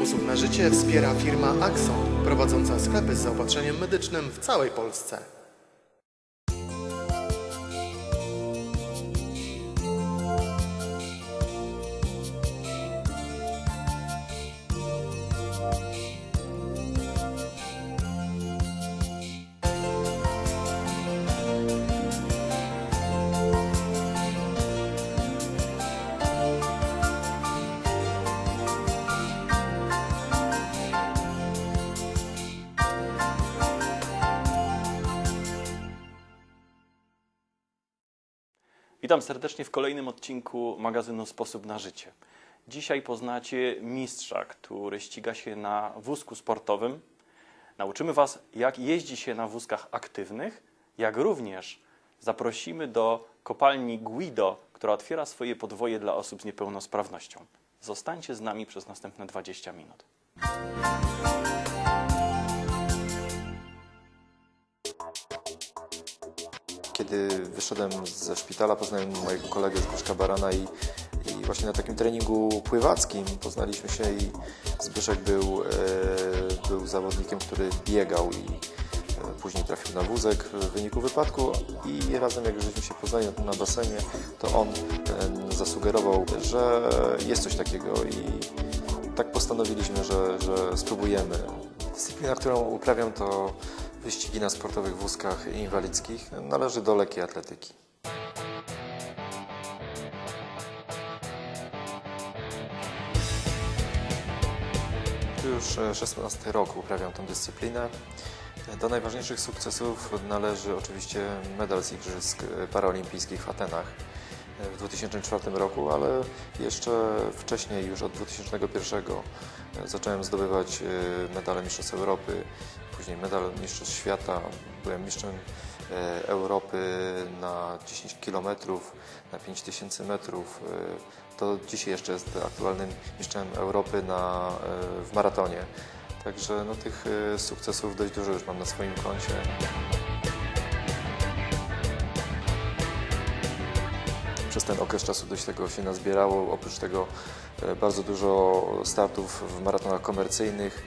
Sposób na życie wspiera firma Axon, prowadząca sklepy z zaopatrzeniem medycznym w całej Polsce. Witam serdecznie w kolejnym odcinku magazynu Sposób na życie. Dzisiaj poznacie mistrza, który ściga się na wózku sportowym. Nauczymy Was, jak jeździ się na wózkach aktywnych, jak również zaprosimy do kopalni Guido, która otwiera swoje podwoje dla osób z niepełnosprawnością. Zostańcie z nami przez następne 20 minut. Kiedy wyszedłem ze szpitala, poznałem mojego kolegę z Gruszka Barana i, i właśnie na takim treningu pływackim poznaliśmy się i Zbyszek był, e, był zawodnikiem, który biegał i e, później trafił na wózek w wyniku wypadku i razem jak już żeśmy się poznali na, basenie, to on zasugerował, że jest coś takiego i tak postanowiliśmy, że, że spróbujemy. Dyscyplina, którą uprawiam to wyścigi na sportowych wózkach inwalidzkich. Należy do lekkiej atletyki. Już e, 16 rok uprawiam tę dyscyplinę. Do najważniejszych sukcesów należy oczywiście medal z Igrzysk Paraolimpijskich w Atenach w 2004 roku, ale jeszcze wcześniej, już od 2001 zacząłem zdobywać e, medale Mistrzostw Europy, później medal Mistrzostw Świata. Byłem mistrzem e, Europy na 10 km, na 5000 metrów. E, To dzisiaj jeszcze jest aktualnym mistrzem Europy na, e, w maratonie. Także no, tych sukcesów dość dużo już mam na swoim koncie. Przez ten okres czasu dość tego się nazbierało. Oprócz tego bardzo dużo startów w maratonach komercyjnych.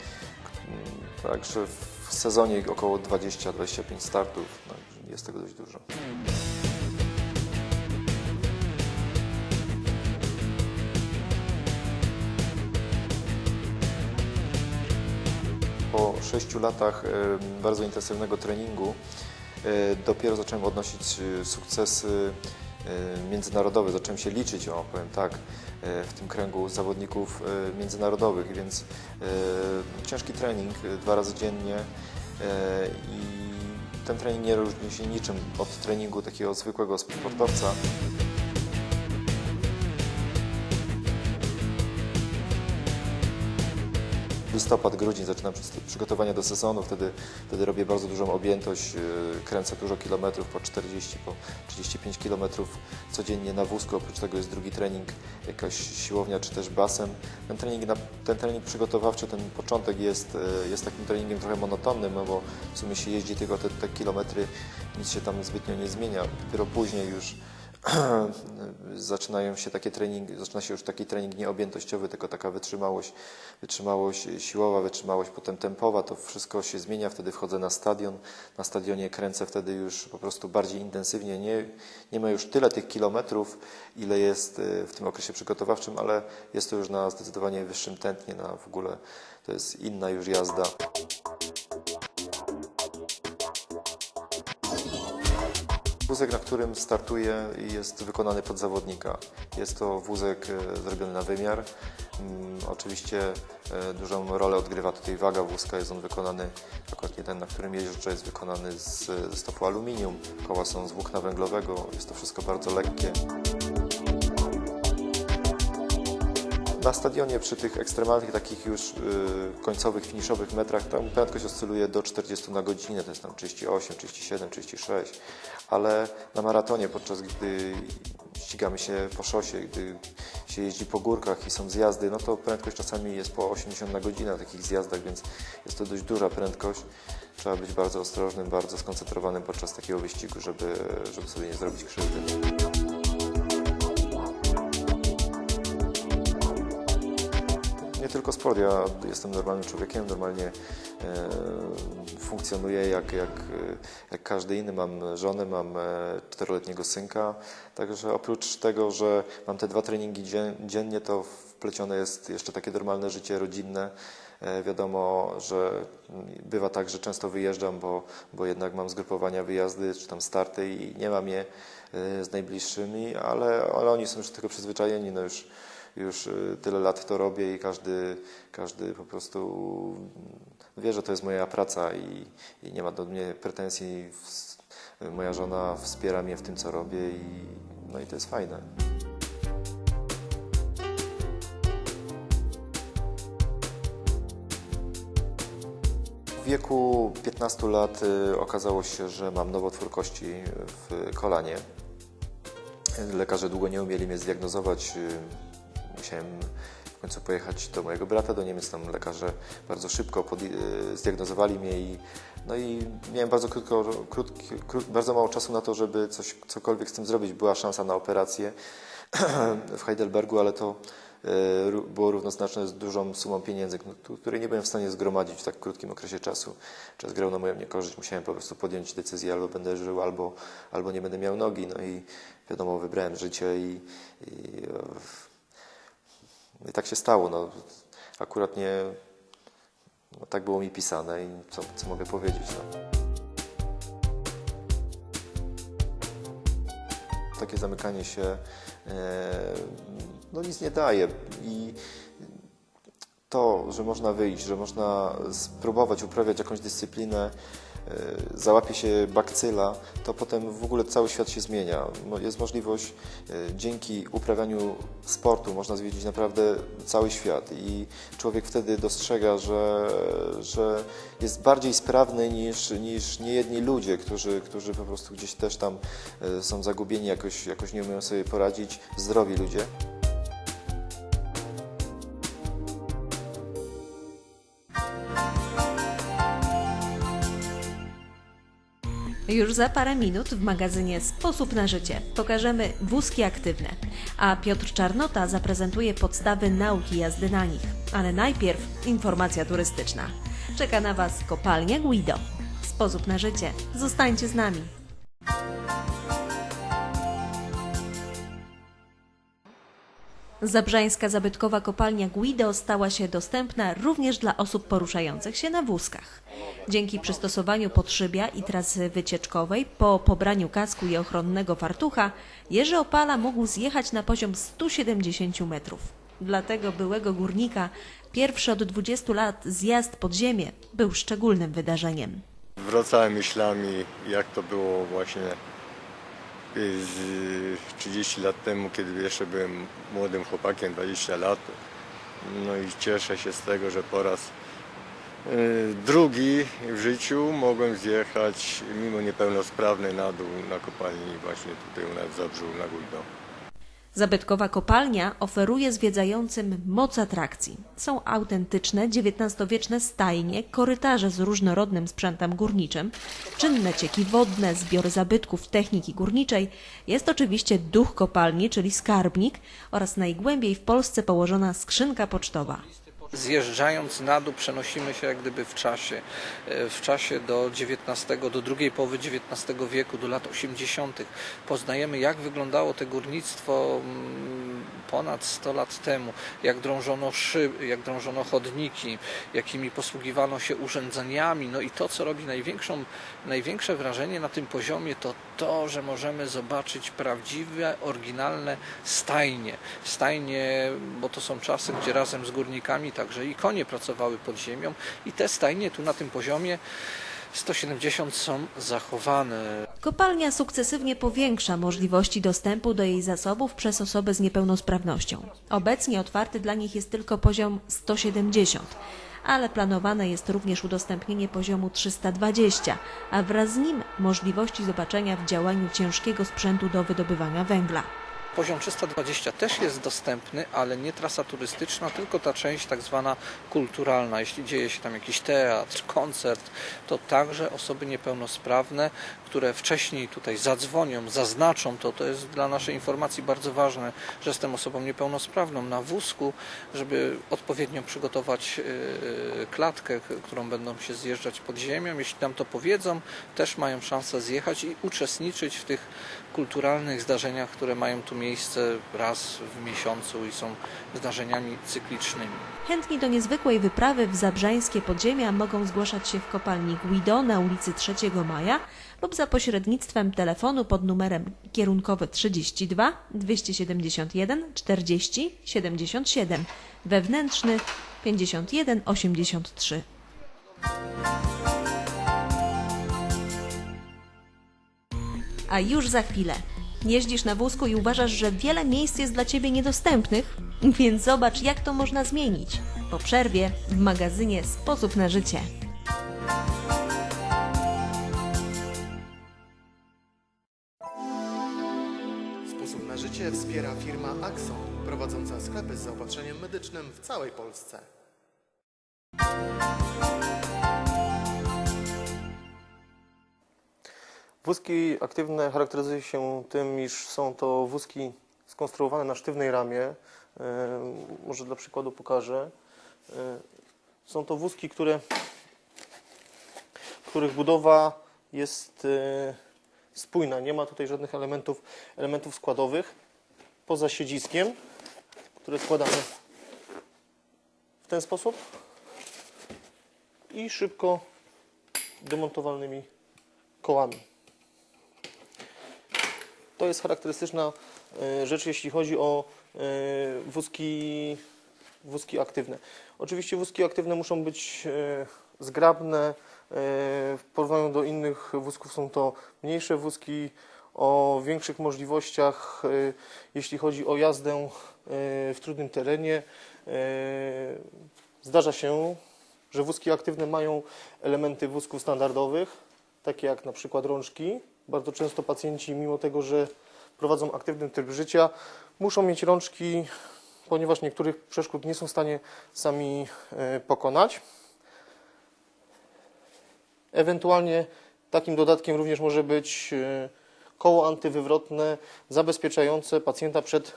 Także w sezonie około 20-25 startów. No, jest tego dość dużo. Po 6 latach bardzo intensywnego treningu e, dopiero zacząłem odnosić e, sukcesy e, międzynarodowe. Zacząłem się liczyć, o powiem tak, e, w tym kręgu zawodników e, międzynarodowych, więc ciężki trening dwa razy dziennie i ten trening nie różni się niczym od treningu takiego zwykłego sportowca. Listopad, grudzień zaczynam przy- przygotowania do sezonu, wtedy, wtedy robię bardzo dużą objętość, yy, kręcę dużo kilometrów, po 40, po 35 kilometrów codziennie na wózku, oprócz tego jest drugi trening, jakaś siłownia czy też basen. Ten trening, ten trening przygotowawczy, ten początek jest, yy, jest takim treningiem trochę monotonnym, no bo w sumie się jeździ tylko te, te kilometry, nic się tam zbytnio nie zmienia. Dopiero później już zaczynają się takie treningi, zaczyna się już taki trening nieobjętościowy, tylko taka wytrzymałość, wytrzymałość siłowa, wytrzymałość potem tempowa, to wszystko się zmienia, wtedy wchodzę na stadion, na stadionie kręcę wtedy już po prostu bardziej intensywnie, nie, nie ma już tyle tych kilometrów, ile jest y, w tym okresie przygotowawczym, ale jest to już na zdecydowanie wyższym tętnie, na w ogóle to jest inna już jazda. Wózek, na którym startuję, jest wykonany pod zawodnika. Jest to wózek e, zrobiony na wymiar. Mm, Oczywiście e, dużą rolę odgrywa tutaj waga wózka. Jest on wykonany, akurat nie ten, na którym jeżdżę, jest wykonany z, ze stopu aluminium. Koła są z włókna węglowego. Jest to wszystko bardzo lekkie. Na stadionie przy tych ekstremalnych, takich już y, końcowych, finiszowych metrach, tam prędkość oscyluje do 40 na godzinę, to jest tam 38, 37, 36, ale na maratonie, podczas gdy ścigamy się po szosie, gdy się jeździ po górkach i są zjazdy, no to prędkość czasami jest po 80 na godzinę na takich zjazdach, więc jest to dość duża prędkość. Trzeba być bardzo ostrożnym, bardzo skoncentrowanym podczas takiego wyścigu, żeby, żeby sobie nie zrobić krzywdy. Tylko sport. Ja jestem normalnym człowiekiem, normalnie e, funkcjonuję jak, jak, jak każdy inny. Mam żonę, mam e, czteroletniego synka. Także oprócz tego, że mam te dwa treningi dzien, dziennie, to wplecione jest jeszcze takie normalne życie rodzinne. E, Wiadomo, że bywa tak, że często wyjeżdżam, bo, bo jednak mam zgrupowania wyjazdy czy tam starty i nie mam je z najbliższymi, ale, ale oni są już do tego przyzwyczajeni. No już, już e, tyle lat to robię i każdy, każdy po prostu wie, że to jest moja praca i, i nie ma do mnie pretensji. Moja żona wspiera mnie w tym, co robię i, no i to jest fajne. W wieku 15 lat y, okazało się, że mam nowotwór kości w kolanie. Lekarze długo nie umieli mnie zdiagnozować. Musiałem w końcu pojechać do mojego brata do Niemiec. Tam lekarze bardzo szybko pod, y, zdiagnozowali mnie i, no i miałem bardzo, krótko, krótki, kró, bardzo mało czasu na to, żeby coś, cokolwiek z tym zrobić. Była szansa na operację w Heidelbergu, ale to e, było równoznaczne z dużą sumą pieniędzy, której nie byłem w stanie zgromadzić w tak krótkim okresie czasu. Czas grał na moją niekorzyść, musiałem po prostu podjąć decyzję, albo będę żył, albo, albo nie będę miał nogi. No i wiadomo, wybrałem życie i, i, i tak się stało. No, akurat nie, no, tak było mi pisane i co, co mogę powiedzieć. No. takie zamykanie się e, no nic nie daje i to, że można wyjść, że można spróbować uprawiać jakąś dyscyplinę, załapie się bakcyla, to potem w ogóle cały świat się zmienia. Mo- Jest możliwość, e, dzięki uprawianiu sportu można zwiedzić naprawdę cały świat i człowiek wtedy dostrzega, że, że jest bardziej sprawny niż, niż niejedni ludzie, którzy, którzy po prostu gdzieś też tam e, są zagubieni, jakoś, jakoś nie umieją sobie poradzić, zdrowi ludzie. Już za parę minut w magazynie Sposób na życie pokażemy wózki aktywne, a Piotr Czarnota zaprezentuje podstawy nauki jazdy na nich. Ale najpierw informacja turystyczna. Czeka na Was kopalnia Guido. Sposób na życie. Zostańcie z nami. Zabrzańska zabytkowa kopalnia Guido stała się dostępna również dla osób poruszających się na wózkach. Dzięki przystosowaniu podszybia i trasy wycieczkowej po pobraniu kasku i ochronnego fartucha, Jerzy Opala mógł zjechać na poziom 170 metrów. Dla tego byłego górnika pierwszy od 20 lat zjazd pod ziemię był szczególnym wydarzeniem. Wracałem myślami, jak to było właśnie y, z 30 lat temu, kiedy jeszcze byłem młodym chłopakiem, 20 lat. No i cieszę się z tego, że po raz y, drugi w życiu mogłem zjechać mimo niepełnosprawnej na dół na kopalni właśnie tutaj u nas w Zabrzu na Gujdo. Zabytkowa kopalnia oferuje zwiedzającym moc atrakcji. Są autentyczne XIX-wieczne stajnie, korytarze z różnorodnym sprzętem górniczym, czynne cieki wodne, zbiory zabytków techniki górniczej. Jest oczywiście duch kopalni, czyli skarbnik oraz najgłębiej w Polsce położona skrzynka pocztowa. Zjeżdżając na dół przenosimy się jak gdyby w czasie, e, w czasie do XIX, do drugiej połowy XIX wieku, do lat 80. Poznajemy jak wyglądało to górnictwo mm, ponad 100 lat temu, jak drążono szyby, jak drążono chodniki, jakimi posługiwano się urządzeniami. No i to, co robi największą, największe wrażenie na tym poziomie, to to, że możemy zobaczyć prawdziwe, oryginalne stajnie. Stajnie, bo to są czasy, gdzie razem z górnikami także i konie pracowały pod ziemią i te stajnie tu na tym poziomie 170 są zachowane. Kopalnia sukcesywnie powiększa możliwości dostępu do jej zasobów przez osoby z niepełnosprawnością. Obecnie otwarty dla nich jest tylko poziom 170, ale planowane jest również udostępnienie poziomu 320, a wraz z nim możliwości zobaczenia w działaniu ciężkiego sprzętu do wydobywania węgla. Poziom 320 też jest dostępny, ale nie trasa turystyczna, tylko ta część tak zwana kulturalna. Jeśli dzieje się tam jakiś teatr, koncert, to także osoby niepełnosprawne, które wcześniej tutaj zadzwonią, zaznaczą to, to jest dla naszej informacji bardzo ważne, że jestem osobą niepełnosprawną na wózku, żeby odpowiednio przygotować yy, klatkę, którą będą się zjeżdżać pod ziemią. Jeśli nam to powiedzą, też mają szansę zjechać i uczestniczyć w tych kulturalnych zdarzeniach, które mają tu miejsce raz w miesiącu i są zdarzeniami cyklicznymi. Chętni do niezwykłej wyprawy w zabrzańskie podziemia mogą zgłaszać się w kopalni Guido na ulicy 3 Maja lub za pośrednictwem telefonu pod numerem kierunkowy 32 271 40 77, wewnętrzny 51 83. A już za chwilę. Jeździsz na wózku i uważasz, że wiele miejsc jest dla Ciebie niedostępnych? Więc zobacz, jak to można zmienić. Po przerwie w magazynie Sposób na życie. Sposób na życie wspiera firma Axon, prowadząca sklepy z zaopatrzeniem medycznym w całej Polsce. Wózki aktywne charakteryzują się tym, iż są to wózki skonstruowane na sztywnej ramie. E, Może dla przykładu pokażę. E, Są to wózki, które, których budowa jest e, spójna. Nie ma tutaj żadnych elementów, elementów składowych poza siedziskiem, które składamy w ten sposób i szybko demontowalnymi kołami. To jest charakterystyczna e, rzecz, jeśli chodzi o e, wózki, wózki aktywne. Oczywiście wózki aktywne muszą być e, zgrabne. W porównaniu do innych wózków są to mniejsze wózki o większych możliwościach, jeśli chodzi o jazdę w trudnym terenie. Zdarza się, że wózki aktywne mają elementy wózków standardowych, takie jak na przykład rączki. Bardzo często pacjenci, mimo tego, że prowadzą aktywny tryb życia, muszą mieć rączki, ponieważ niektórych przeszkód nie są w stanie sami e, pokonać. Ewentualnie takim dodatkiem również może być e, koło antywywrotne zabezpieczające pacjenta przed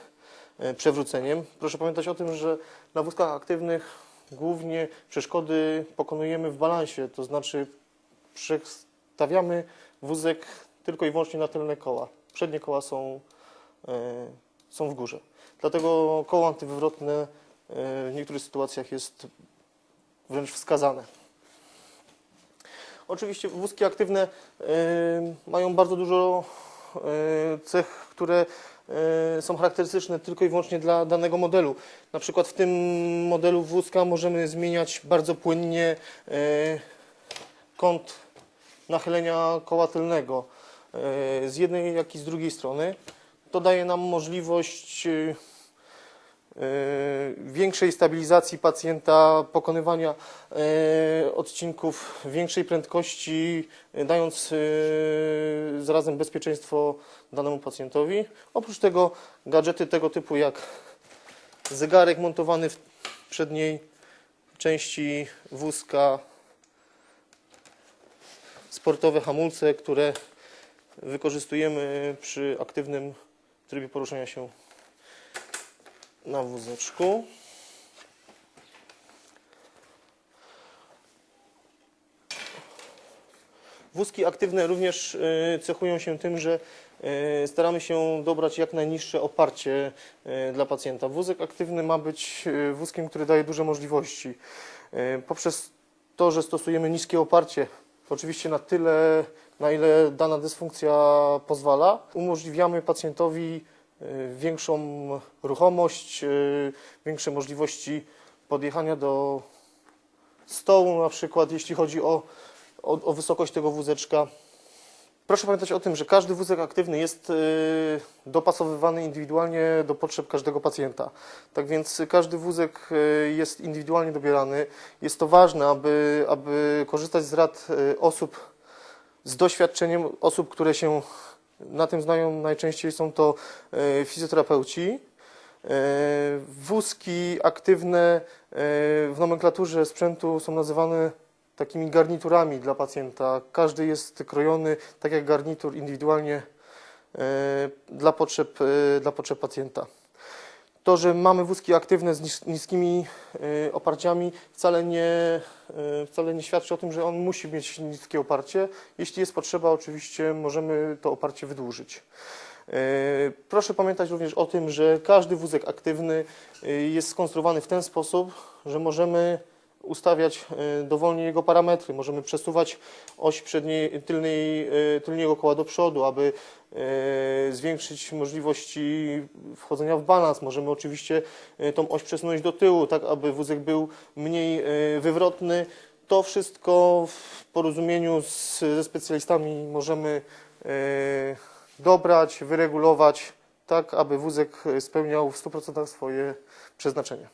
e, przewróceniem. Proszę pamiętać o tym, że na wózkach aktywnych głównie przeszkody pokonujemy w balansie, to znaczy przestawiamy wózek tylko i wyłącznie na tylne koła. Przednie koła są, e, są w górze. Dlatego koło antywywrotne e, w niektórych sytuacjach jest wręcz wskazane. Oczywiście wózki aktywne e, mają bardzo dużo cech, które są charakterystyczne tylko i wyłącznie dla danego modelu. Na przykład w tym modelu wózka możemy zmieniać bardzo płynnie kąt nachylenia koła tylnego z jednej, jak i z drugiej strony. To daje nam możliwość e, e, większej stabilizacji pacjenta, pokonywania e, odcinków większej prędkości, e, dając e, zarazem bezpieczeństwo danemu pacjentowi. Oprócz tego gadżety tego typu jak zegarek montowany w przedniej części wózka, sportowe hamulce, które wykorzystujemy przy aktywnym trybie poruszania się na wózeczku. Wózki aktywne również e, cechują się tym, że e, staramy się dobrać jak najniższe oparcie e, dla pacjenta. Wózek aktywny ma być wózkiem, który daje duże możliwości. Poprzez to, że stosujemy niskie oparcie, oczywiście na tyle, na ile dana dysfunkcja pozwala, umożliwiamy pacjentowi e, większą ruchomość, e, większe możliwości podjechania do stołu, na przykład jeśli chodzi o, o, o wysokość tego wózeczka. Proszę pamiętać o tym, że każdy wózek aktywny jest e, dopasowywany indywidualnie do potrzeb każdego pacjenta. Tak więc każdy wózek jest indywidualnie dobierany. Jest to ważne, aby, aby korzystać z rad osób z doświadczeniem, osób, które się Na tym znają najczęściej są to e, fizjoterapeuci. E, Wózki aktywne e, w nomenklaturze sprzętu są nazywane takimi garniturami dla pacjenta. Każdy jest krojony tak jak garnitur indywidualnie dla potrzeb, dla potrzeb pacjenta. To, że mamy wózki aktywne z nis- niskimi e, oparciami wcale nie, e, wcale nie świadczy o tym, że on musi mieć niskie oparcie. Jeśli jest potrzeba, oczywiście możemy to oparcie wydłużyć. E, Proszę pamiętać również o tym, że każdy wózek aktywny jest skonstruowany w ten sposób, że możemy ustawiać e, dowolnie jego parametry. Możemy przesuwać oś przedniej, tylnej, e, tylnego koła do przodu, aby e, zwiększyć możliwości wchodzenia w balans. Możemy oczywiście tą oś przesunąć do tyłu, tak aby wózek był mniej wywrotny. To wszystko w porozumieniu z, ze specjalistami możemy dobrać, wyregulować, tak aby wózek spełniał w 100% swoje przeznaczenie.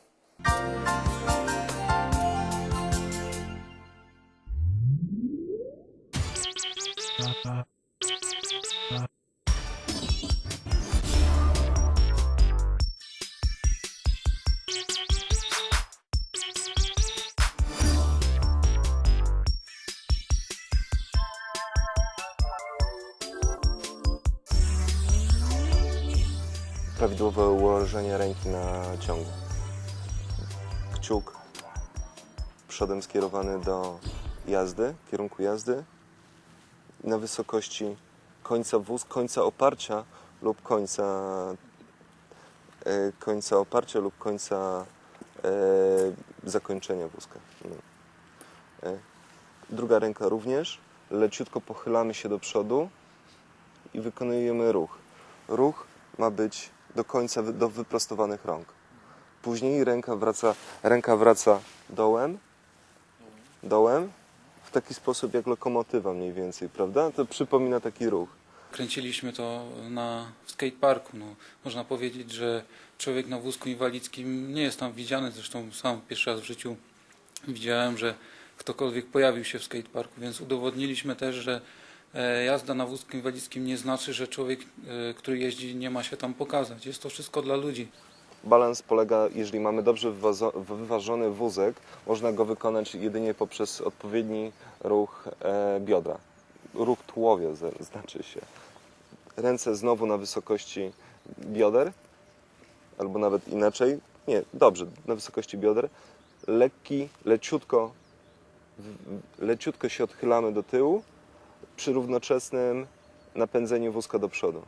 Prawidłowe ułożenie ręki na ciągu. Kciuk przodem skierowany do jazdy, kierunku jazdy na wysokości końca wóz, końca oparcia lub końca e, końca oparcia lub końca e, zakończenia wózka. No. E, druga ręka również. Leciutko pochylamy się do przodu i wykonujemy ruch. Ruch ma być do końca, do wyprostowanych rąk. Później ręka wraca, ręka wraca dołem, dołem, taki sposób jak lokomotywa mniej więcej, prawda? To przypomina taki ruch. Kręciliśmy to na skateparku. No, można powiedzieć, że człowiek na wózku inwalidzkim nie jest tam widziany. Zresztą sam pierwszy raz w życiu widziałem, że ktokolwiek pojawił się w skateparku, więc udowodniliśmy też, że e, jazda na wózku inwalidzkim nie znaczy, że człowiek, e, który jeździ, nie ma się tam pokazać. Jest to wszystko dla ludzi. Balans polega, jeżeli mamy dobrze wyważony wózek, można go wykonać jedynie poprzez odpowiedni ruch e, biodra. Ruch tułowia znaczy się. Ręce znowu na wysokości bioder, albo nawet inaczej. Nie, dobrze, na wysokości bioder. Lekki, leciutko, leciutko się odchylamy do tyłu przy równoczesnym napędzeniu wózka do przodu.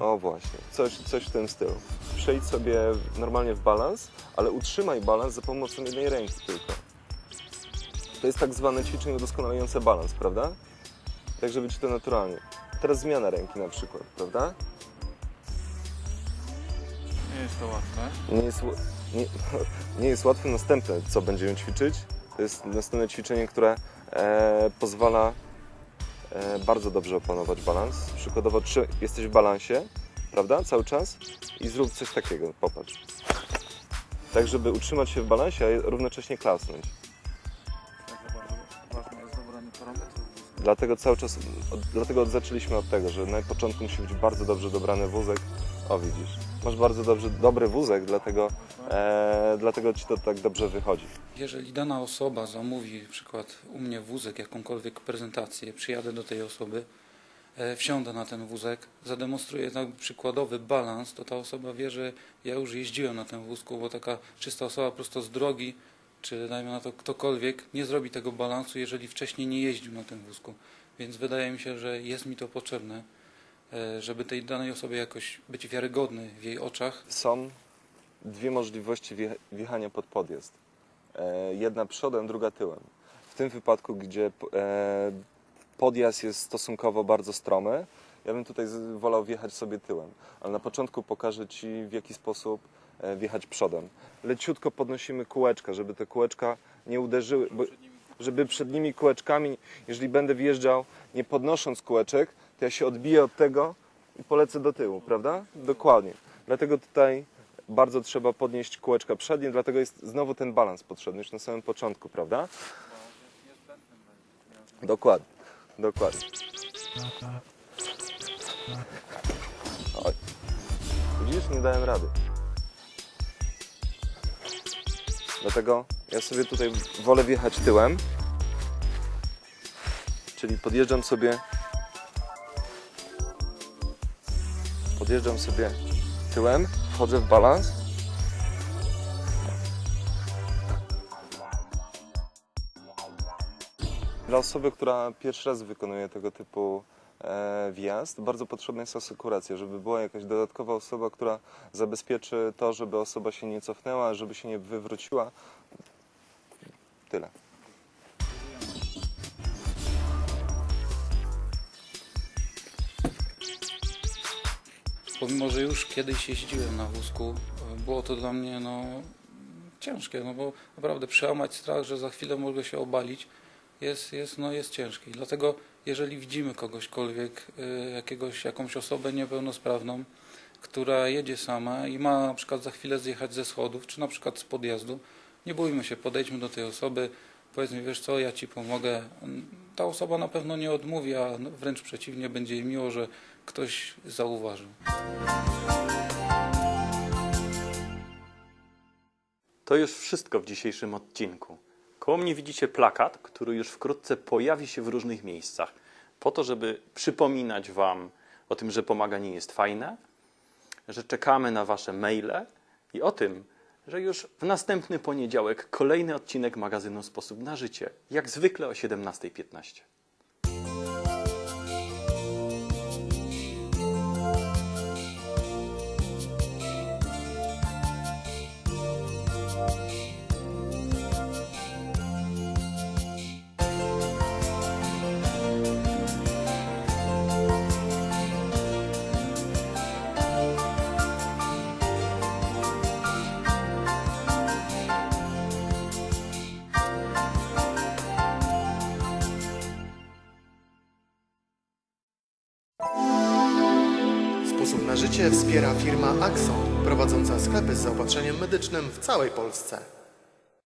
O właśnie, coś, coś w tym stylu. Przejdź sobie normalnie w balans, ale utrzymaj balans za pomocą jednej ręki tylko. To jest tak zwane ćwiczenie udoskonalające balans, prawda? Tak, żeby ci to naturalnie. Teraz zmiana ręki na przykład, prawda? Nie jest to łatwe. Nie jest, nie, nie jest łatwe. Następne, co będziemy ćwiczyć, to jest następne ćwiczenie, które e, pozwala bardzo dobrze opanować balans. Przykładowo, czy jesteś w balansie, prawda, cały czas i zrób coś takiego, popatrz. Tak, żeby utrzymać się w balansie, a równocześnie klasnąć. Dlatego cały czas, od, dlatego zaczęliśmy od tego, że na początku musi być bardzo dobrze dobrany wózek. O widzisz, masz bardzo dobrze, dobry wózek, dlatego, e, dlatego ci to tak dobrze wychodzi. Jeżeli dana osoba zamówi na przykład u mnie wózek, jakąkolwiek prezentację, przyjadę do tej osoby, e, wsiądę na ten wózek, zademonstruję tak przykładowy balans, to ta osoba wie, że ja już jeździłem na tym wózku, bo taka czysta osoba prosto z drogi, czy dajmy na to ktokolwiek, nie zrobi tego balansu, jeżeli wcześniej nie jeździł na tym wózku. Więc wydaje mi się, że jest mi to potrzebne, żeby tej danej osobie jakoś być wiarygodny w jej oczach. Są dwie możliwości wje- wjechania pod podjazd. E, Jedna przodem, druga tyłem. W tym wypadku, gdzie e, podjazd jest stosunkowo bardzo stromy, ja bym tutaj wolał wjechać sobie tyłem. Ale na początku pokażę Ci, w jaki sposób e, wjechać przodem. Leciutko podnosimy kółeczka, żeby te kółeczka nie uderzyły, bo, żeby przednimi kółeczkami, jeżeli będę wjeżdżał nie podnosząc kółeczek, to ja się odbiję od tego i polecę do tyłu, prawda? Dokładnie. Dlatego tutaj bardzo trzeba podnieść kółeczka przednie, dlatego jest znowu ten balans potrzebny już na samym początku, prawda? Dokładnie. Dokładnie. Oj. Widzisz, nie dałem rady. Dlatego ja sobie tutaj wolę wjechać tyłem. Czyli podjeżdżam sobie. Podjeżdżam sobie tyłem, wchodzę w balans. Dla osoby, która pierwszy raz wykonuje tego typu e, wjazd, bardzo potrzebna jest asekuracja, żeby była jakaś dodatkowa osoba, która zabezpieczy to, żeby osoba się nie cofnęła, żeby się nie wywróciła. Tyle. Pomimo, że już kiedyś jeździłem na wózku, było to dla mnie no, ciężkie, no bo naprawdę przełamać strach, że za chwilę mogę się obalić, jest, jest, no, jest ciężkie. Dlatego jeżeli widzimy kogośkolwiek, y, jakiegoś, jakąś osobę niepełnosprawną, która jedzie sama i ma na przykład za chwilę zjechać ze schodów, czy na przykład z podjazdu, nie bójmy się, podejdźmy do tej osoby, powiedzmy, wiesz co, ja Ci pomogę. Ta osoba na pewno nie odmówi, a wręcz przeciwnie, będzie jej miło, że ktoś zauważył. To już wszystko w dzisiejszym odcinku. Koło mnie widzicie plakat, który już wkrótce pojawi się w różnych miejscach, po to, żeby przypominać Wam o tym, że pomaganie jest fajne, że czekamy na Wasze maile i o tym, że już w następny poniedziałek kolejny odcinek magazynu Sposób na Życie, jak zwykle o 17.15. Wspiera firma Axon, prowadząca sklepy z zaopatrzeniem medycznym w całej Polsce.